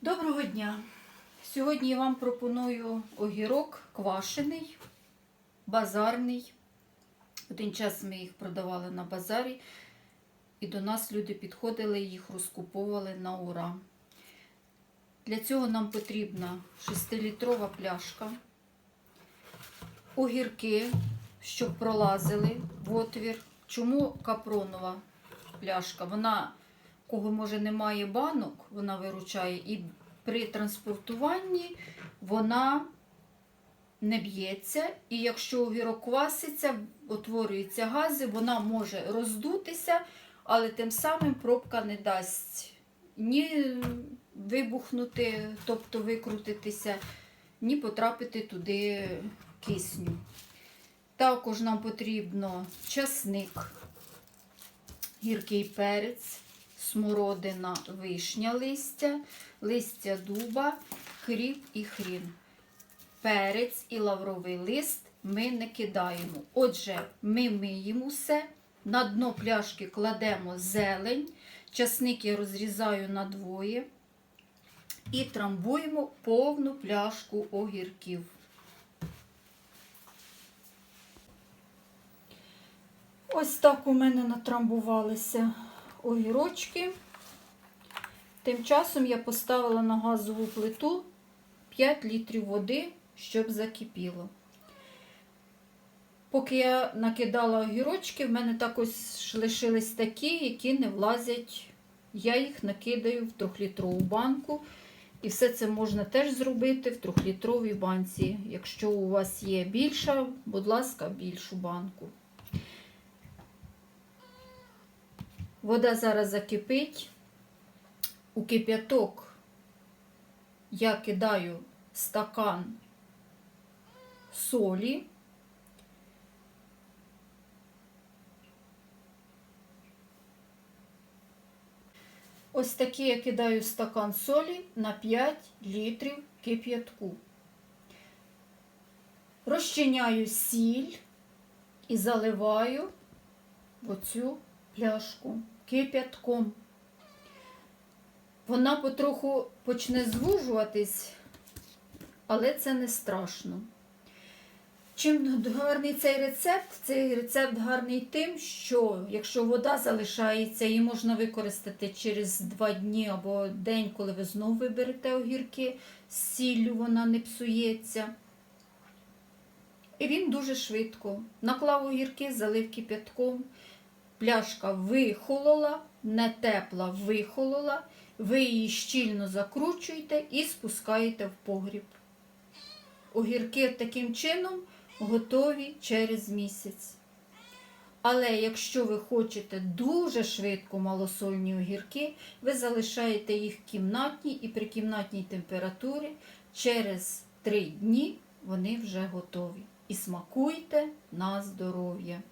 Доброго дня! Сьогодні я вам пропоную огірок квашений, базарний. Один час ми їх продавали на базарі, і до нас люди підходили їх розкуповували на ура. Для цього нам потрібна 6-літрова пляшка, огірки, щоб пролазили в отвір. Чому капронова пляшка? Вона кого може немає банок, вона виручає, і при транспортуванні вона не б'ється. І якщо огірок кваситься, утворюються гази, вона може роздутися, але тим самим пробка не дасть ні вибухнути, тобто викрутитися, ні потрапити туди кисню. Також нам потрібно часник, гіркий перець смородина, вишня листя, листя дуба, кріп і хрін. Перець і лавровий лист ми не кидаємо. Отже, ми миємо все, на дно пляшки кладемо зелень, часник я розрізаю на двоє і трамбуємо повну пляшку огірків. Ось так у мене натрамбувалися огірочки. Тим часом я поставила на газову плиту 5 літрів води, щоб закипіло. Поки я накидала огірочки, в мене так ось лишились такі, які не влазять. Я їх накидаю в 3-літрову банку. І все це можна теж зробити в 3-літровій банці. Якщо у вас є більша, будь ласка, більшу банку. Вода зараз закипить. У кип'яток я кидаю стакан солі. Ось такий я кидаю стакан солі на 5 літрів кип'ятку. Розчиняю сіль і заливаю в оцю пляшку кип'ятком. Вона потроху почне звужуватись, але це не страшно. Чим гарний цей рецепт? Цей рецепт гарний тим, що якщо вода залишається, її можна використати через два дні або день, коли ви знову виберете огірки, з сіллю вона не псується. І він дуже швидко. Наклав огірки, залив кип'ятком. Пляшка вихолола, не тепла вихолола, ви її щільно закручуєте і спускаєте в погріб. Огірки таким чином готові через місяць. Але якщо ви хочете дуже швидко малосольні огірки, ви залишаєте їх в кімнатній і при кімнатній температурі через 3 дні вони вже готові. І смакуйте на здоров'я.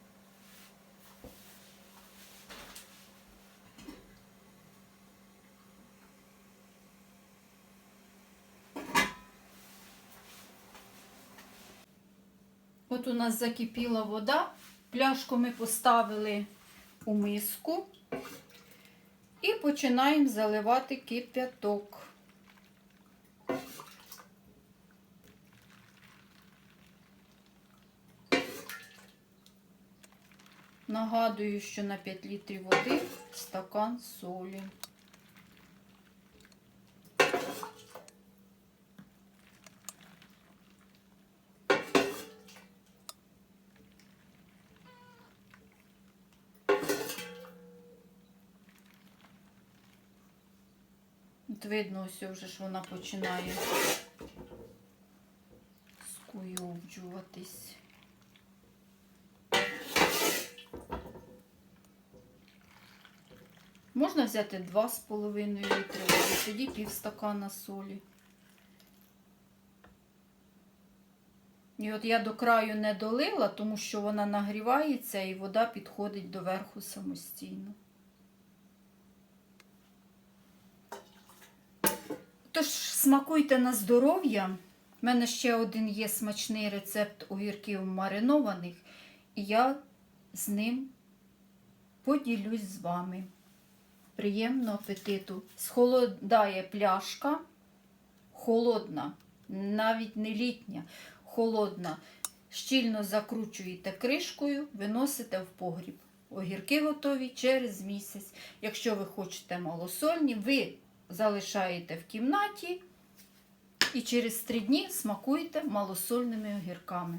От у нас закипіла вода, пляшку ми поставили у миску і починаємо заливати кип'яток. Нагадую, що на 5 літрів води стакан солі. От видно, ось вже ж вона починає скуйовджуватись. Можна взяти 2,5 літри води, тоді пів стакана солі. І от я до краю не долила, тому що вона нагрівається і вода підходить до верху самостійно. Тож, смакуйте на здоров'я. У мене ще один є смачний рецепт огірків маринованих, і я з ним поділюсь з вами. Приємного апетиту. Схолодає пляшка, холодна, навіть не літня, холодна. Щільно закручуєте кришкою, виносите в погріб. Огірки готові через місяць. Якщо ви хочете малосольні, ви залишаєте в кімнаті і через три дні смакуєте малосольними огірками.